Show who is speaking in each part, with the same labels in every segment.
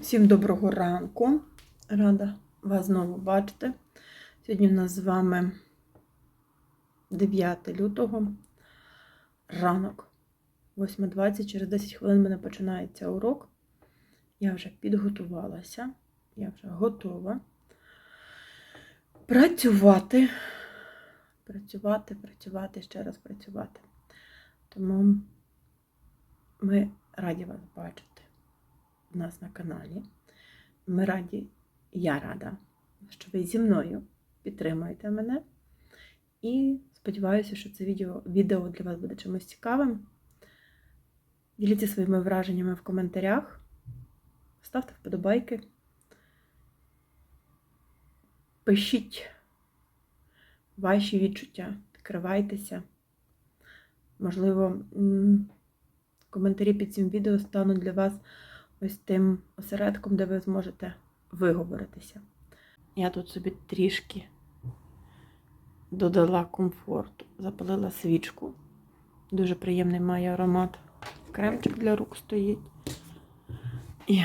Speaker 1: Всім доброго ранку. Рада вас знову бачити. Сьогодні в нас з вами 9 лютого, ранок, 8.20. Через 10 хвилин в мене починається урок. Я вже підготувалася, я вже готова працювати, працювати, працювати, ще раз працювати. Тому ми раді вас бачити нас на каналі. Ми раді, я рада, що ви зі мною підтримуєте мене. І сподіваюся, що це відео, відео для вас буде чимось цікавим. Діліться своїми враженнями в коментарях, ставте вподобайки. Пишіть ваші відчуття, відкривайтеся. Можливо, коментарі під цим відео стануть для вас ось тим осередком, де ви зможете виговоритися. Я тут собі трішки додала комфорту, запалила свічку. Дуже приємний має аромат. Кремчик для рук стоїть. І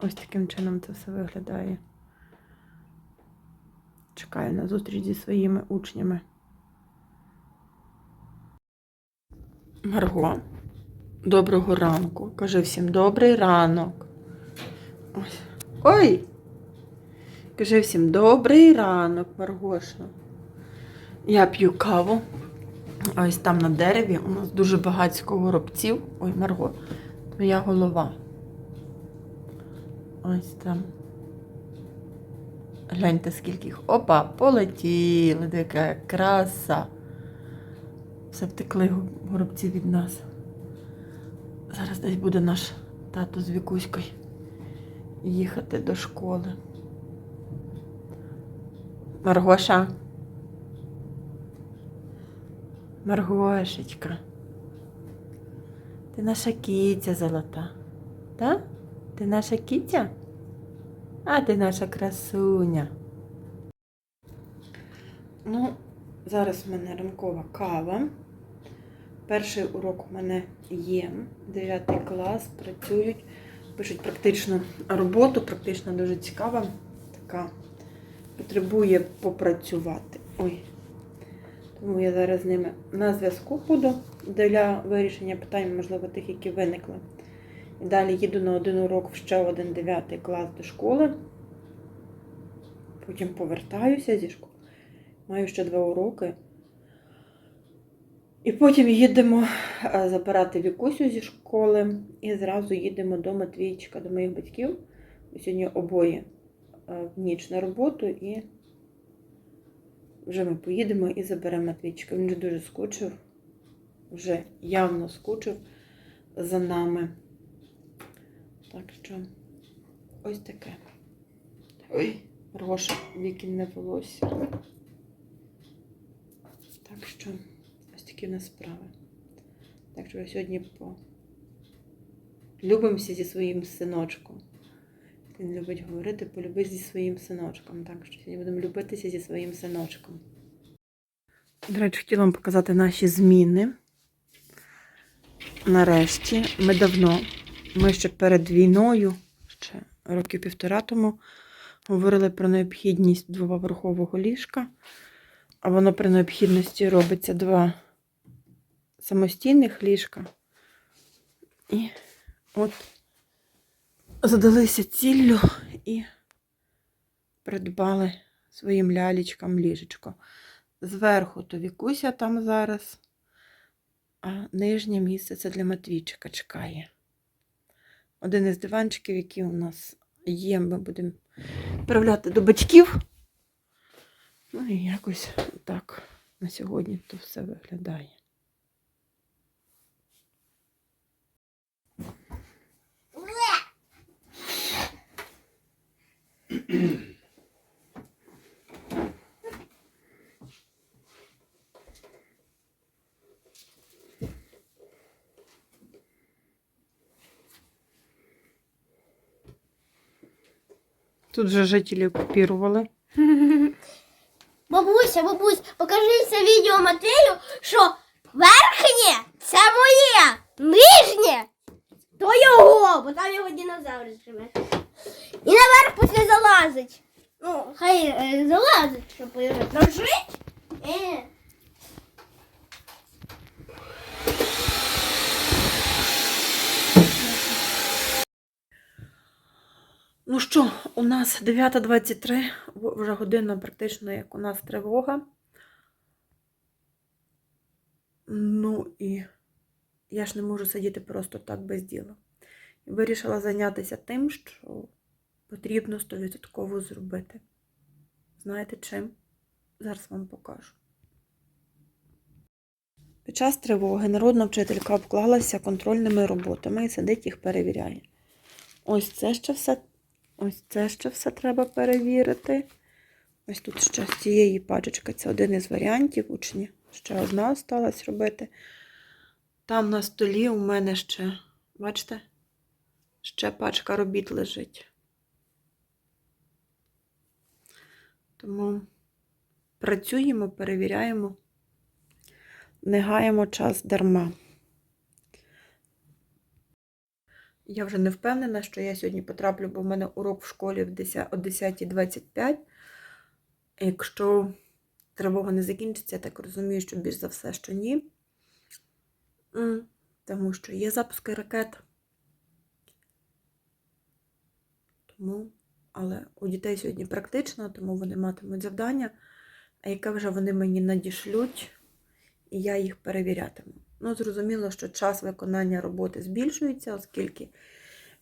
Speaker 1: ось таким чином це все виглядає. Чекаю на зустріч зі своїми учнями. Марго. Доброго ранку. Кажи всім добрий ранок. Ось. Ой! Кажи всім добрий ранок, Маргоша. Я п'ю каву. Ось там на дереві у нас дуже багатько горобців. Ой, Марго, твоя голова. Ось там. Гляньте, скільки їх. Опа, полетіли, яка краса. Все втекли горобці від нас. Зараз десь буде наш тато з Вікуською їхати до школи. Маргоша. Маргошечка. Ти наша кітя золота. Так? Ти наша кітя? А ти наша красуня. Ну, зараз в мене ранкова кава. Перший урок у мене є. 9 клас, працюють, пишуть практичну роботу, практично дуже цікава. Така потребує попрацювати. Ой. Тому я зараз з ними на зв'язку буду для вирішення питань, можливо, тих, які виникли. І далі їду на один урок в ще один 9 клас до школи. Потім повертаюся зі школи. Маю ще два уроки. І потім їдемо е, забирати Вікусю зі школи і зразу їдемо до Матвійчика, до моїх батьків. Сьогодні обоє е, в ніч на роботу і вже ми поїдемо і заберемо Матвійчика. Він вже дуже скучив, вже явно скучив за нами. Так що ось таке. Ой, Роша, вікінне волосся. Так що. Такі в справи. Так що сьогодні по... любимося зі своїм синочком. Він любить говорити, полюбись зі своїм синочком. Так що сьогодні будемо любитися зі своїм синочком. До речі, хотіла вам показати наші зміни. Нарешті, ми давно, ми ще перед війною, ще років півтора тому, говорили про необхідність двоповерхового ліжка. А воно при необхідності робиться два самостійних ліжка. І от задалися ціллю і придбали своїм лялечкам ліжечко. Зверху то Вікуся там зараз, а нижнє місце це для Матвійчика чекає. Один із диванчиків, які у нас є, ми будемо відправляти до батьків. Ну і якось так на сьогодні то все виглядає. Тут же жителі окупірували.
Speaker 2: Бабуся, бабусь, покажи це відео Матвію, що верхнє це моє, нижнє То його, бо там його динозавр живе. І наверх після залазить. Ну, хай е, залазить, щоб його прожити.
Speaker 1: Ну що, у нас 9.23, вже година практично як у нас тривога. Ну і я ж не можу сидіти просто так без діла. Вирішила зайнятися тим, що потрібно 100% зробити. Знаєте чим? Зараз вам покажу. Під час тривоги народна вчителька обклалася контрольними роботами і сидить їх перевіряє. Ось це ще все Ось це ще все треба перевірити. Ось тут ще з цієї пачечки це один із варіантів учні. Ще одна осталась робити. Там на столі у мене ще, бачите, ще пачка робіт лежить. Тому працюємо, перевіряємо, не гаємо час дарма. Я вже не впевнена, що я сьогодні потраплю, бо в мене урок в школі в 10 о 10.25. Якщо тривога не закінчиться, я так розумію, що більш за все, що ні. Тому що є запуски ракет. Тому, але у дітей сьогодні практично, тому вони матимуть завдання, яке вже вони мені надішлють, і я їх перевірятиму. Ну, зрозуміло, що час виконання роботи збільшується, оскільки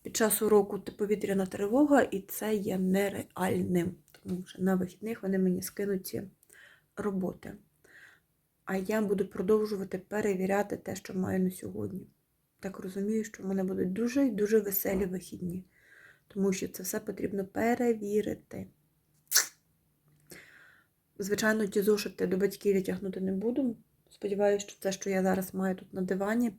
Speaker 1: під час уроку повітряна тривога, і це є нереальним. Тому що на вихідних вони мені скинуть ці роботи. А я буду продовжувати перевіряти те, що маю на сьогодні. Так розумію, що в мене будуть дуже і дуже веселі вихідні, тому що це все потрібно перевірити. Звичайно, ті зошити до батьків я тягнути не буду. Сподіваюся, що це, що я зараз маю тут на дивані,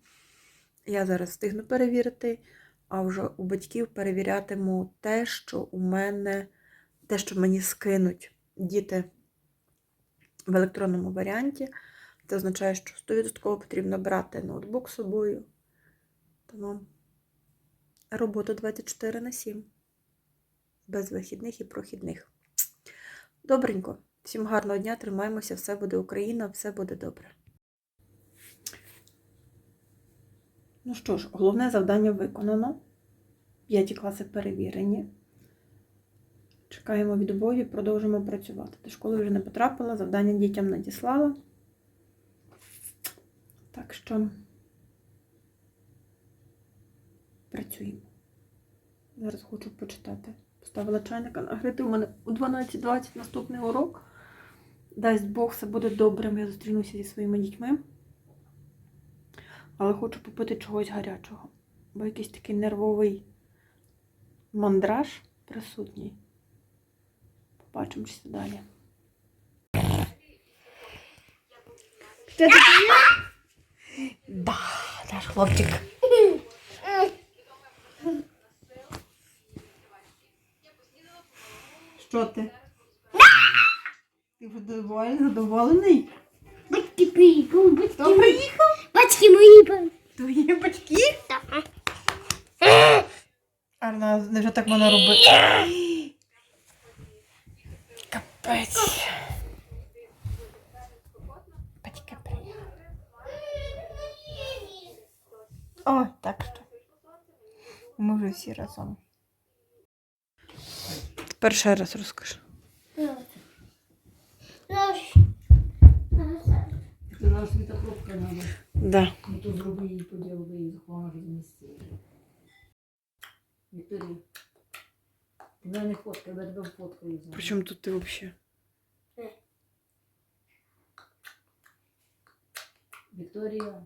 Speaker 1: я зараз встигну перевірити, а вже у батьків перевірятиму те, що у мене, те, що мені скинуть діти в електронному варіанті. Це означає, що 100% потрібно брати ноутбук з собою. Тому робота 24 на 7. Без вихідних і прохідних. Добренько. Всім гарного дня, тримаємося, все буде Україна, все буде добре. Ну що ж, головне завдання виконано. П'яті класи перевірені. Чекаємо відбою, продовжимо працювати. До школи вже не потрапила, завдання дітям надіслала. Так що працюємо. Зараз хочу почитати. Поставила чайника нагрити. У мене у 12.20 наступний урок. Дасть Бог, все буде добре. Я зустрінуся зі своїми дітьми. Але хочу попити чогось гарячого. Бо якийсь такий нервовий мандраж присутній. Побачимося далі.
Speaker 2: Хто такий?
Speaker 1: Да, наш хлопчик. Що ти? Ти вже доволі задоволений?
Speaker 2: Батьки приїхали, батьки.
Speaker 1: Хто приїхав?
Speaker 2: Батьки мої.
Speaker 1: Твої батьки?
Speaker 2: Так.
Speaker 1: Арна, не вже так вона робить. Капець. Батьки приїхали. О, так що. Ми вже всі разом. Тепер ще раз розкажи.
Speaker 3: Сказала, що та пробка треба.
Speaker 1: Да.
Speaker 3: Ну то зроби її поділ її захована в місці. Вікторія. Ти мене не фоткай, я тебе фоткаю.
Speaker 1: Причому тут ти взагалі?
Speaker 3: Вікторія.